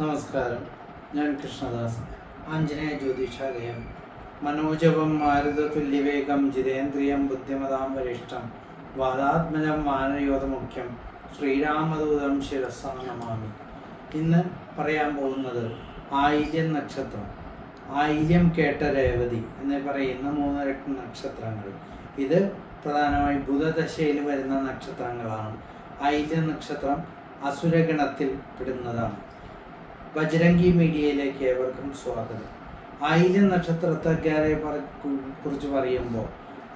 നമസ്കാരം. ഞാൻ കൃഷ്ണദാസ്. ആഞ്ജനേയ ജ്യോതിഷാലയം. മനോജവം മാരുതതുല്യവേഗം ജിതേന്ദ്രിയം ബുദ്ധിമതാം വരിഷ്ഠം വാദാത്മജം മാനയോധമുഖ്യം ശ്രീരാമദൂതം ശിരസാനമാമി ഇന്ന് പറയാൻ പോകുന്നത് ആയില്യം നക്ഷത്രം. ആയില്യം കേട്ട രേവതി എന്ന് പറയുന്ന മൂന്നിരട്ട നക്ഷത്രങ്ങൾ. ഇത് പ്രധാനമായും ബുധദശയിൽ വരുന്ന നക്ഷത്രങ്ങളാണ്. ആയില്യം നക്ഷത്രം അസുരഗണത്തിൽ പെടുന്നതാണ്. ബജരംഗി മീഡിയയിലേക്ക് ഏവർക്കും സ്വാഗതം. ആയിരം നക്ഷത്രക്കാരെ കുറിച്ച് പറയുമ്പോൾ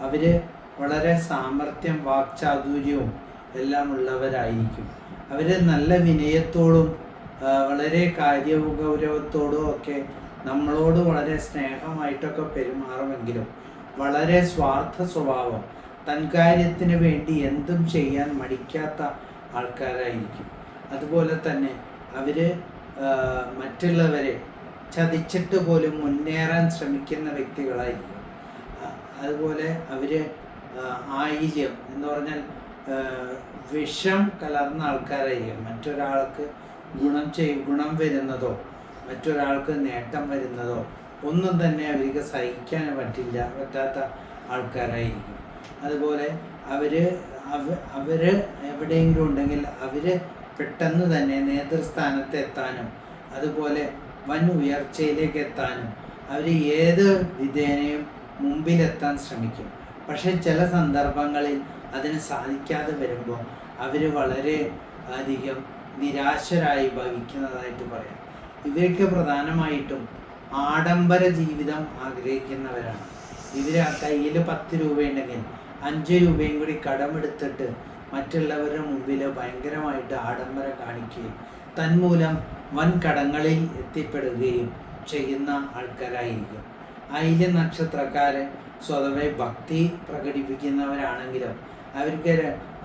അവർ വളരെ സാമർഥ്യം വാക്ചാതുര്യവും എല്ലാം ഉള്ളവരായിരിക്കും അവർ നല്ല വിനയത്തോടും വളരെ കാര്യഗൗരവത്തോടും ഒക്കെ നമ്മളോട് വളരെ സ്നേഹമായിട്ടൊക്കെ പെരുമാറുമെങ്കിലും വളരെ സ്വാർത്ഥ സ്വഭാവം തൻകാര്യത്തിന് വേണ്ടി എന്തും ചെയ്യാൻ മടിക്കാത്ത ആൾക്കാരായിരിക്കും. അതുപോലെ തന്നെ അവർ ആ, മറ്റുള്ളവരെ ചതിച്ചിട്ട് പോലും മുന്നേറാൻ ശ്രമിക്കുന്ന വ്യക്തികളായിരിക്കും. അതുപോലെ അവർ ആയില്യം എന്ന് പറഞ്ഞാൽ വിഷം കലർന്ന ആൾക്കാരായിരിക്കും. മറ്റൊരാൾക്ക് ഗുണം ചെയ് ഗുണം വരുന്നതോ മറ്റൊരാൾക്ക് നേട്ടം വരുന്നതോ ഒന്നും തന്നെ അവർക്ക് സഹിക്കാൻ പറ്റില്ല പറ്റാത്ത ആൾക്കാരായിരിക്കും. അതുപോലെ അവർ അവർ എവിടെയെങ്കിലും ഉണ്ടെങ്കിൽ അവർ പെട്ടെന്ന് തന്നെ നേതൃസ്ഥാനത്ത് എത്താനും അതുപോലെ വൻ ഉയർച്ചയിലേക്ക് എത്താനും അവർ ഏത് വിധേനയും മുമ്പിലെത്താൻ ശ്രമിക്കും. പക്ഷേ ചില സന്ദർഭങ്ങളിൽ അതിന് സാധിക്കാതെ വരുമ്പോൾ അവർ വളരെ അധികം നിരാശരായി ഭവിക്കുന്നതായിട്ട് പറയാം. ഇവർക്ക് പ്രധാനമായിട്ടും ആഡംബര ജീവിതം ആഗ്രഹിക്കുന്നവരാണ്. ഇവർ കയ്യിൽ പത്ത് രൂപയുണ്ടെങ്കിൽ അഞ്ച് രൂപയും കൂടി കടമെടുത്തിട്ട് മറ്റുള്ളവരുടെ മുമ്പിൽ ഭയങ്കരമായിട്ട് ആഡംബരം കാണിക്കുകയും തന്മൂലം വൻ കടങ്ങളിൽ എത്തിപ്പെടുകയും ചെയ്യുന്ന ആൾക്കാരായിരിക്കും. അയില നക്ഷത്രക്കാര് സ്വതവേ ഭക്തി പ്രകടിപ്പിക്കുന്നവരാണെങ്കിലും അവർക്ക്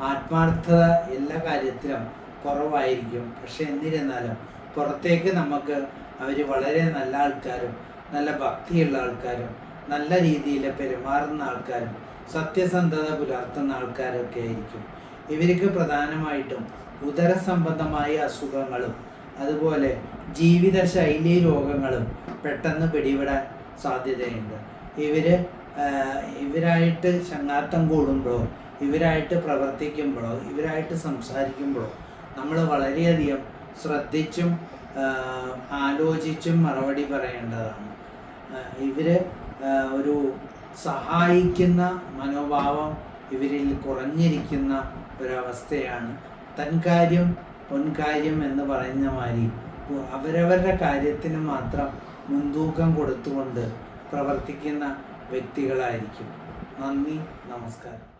ആത്മാർത്ഥത എല്ലാ കാര്യത്തിലും കുറവായിരിക്കും. പക്ഷെ എന്നിരുന്നാലും പുറത്തേക്ക് നമുക്ക് അവർ വളരെ നല്ല ആൾക്കാരും നല്ല ഭക്തിയുള്ള ആൾക്കാരും നല്ല രീതിയിൽ പെരുമാറുന്ന ആൾക്കാരും സത്യസന്ധത പുലർത്തുന്ന ആൾക്കാരൊക്കെ ആയിരിക്കും. ഇവർക്ക് പ്രധാനമായിട്ടും ഉദര സംബന്ധമായ അസുഖങ്ങളും അതുപോലെ ജീവിതശൈലി രോഗങ്ങളും പെട്ടെന്ന് പിടിപെടാൻ സാധ്യതയുണ്ട്. ഇവർ ഇവരായിട്ട് ചങ്ങാത്തം കൂടുമ്പോഴോ ഇവരായിട്ട് പ്രവർത്തിക്കുമ്പോഴോ ഇവരായിട്ട് സംസാരിക്കുമ്പോഴോ നമ്മൾ വളരെയധികം ശ്രദ്ധിച്ചും ആലോചിച്ചും മറുപടി പറയേണ്ടതാണ്. ഇവർ ഒരു സഹായിക്കുന്ന മനോഭാവം ഇവരിൽ കുറഞ്ഞിരിക്കുന്ന ഒരവസ്ഥയാണ്. തൻകാര്യം പൊൻകാര്യം എന്ന് പറയുന്ന മാതിരി അവരവരുടെ കാര്യത്തിന് മാത്രം മുൻതൂക്കം കൊടുത്തുകൊണ്ട് പ്രവർത്തിക്കുന്ന വ്യക്തികളായിരിക്കും. നന്ദി നമസ്കാരം.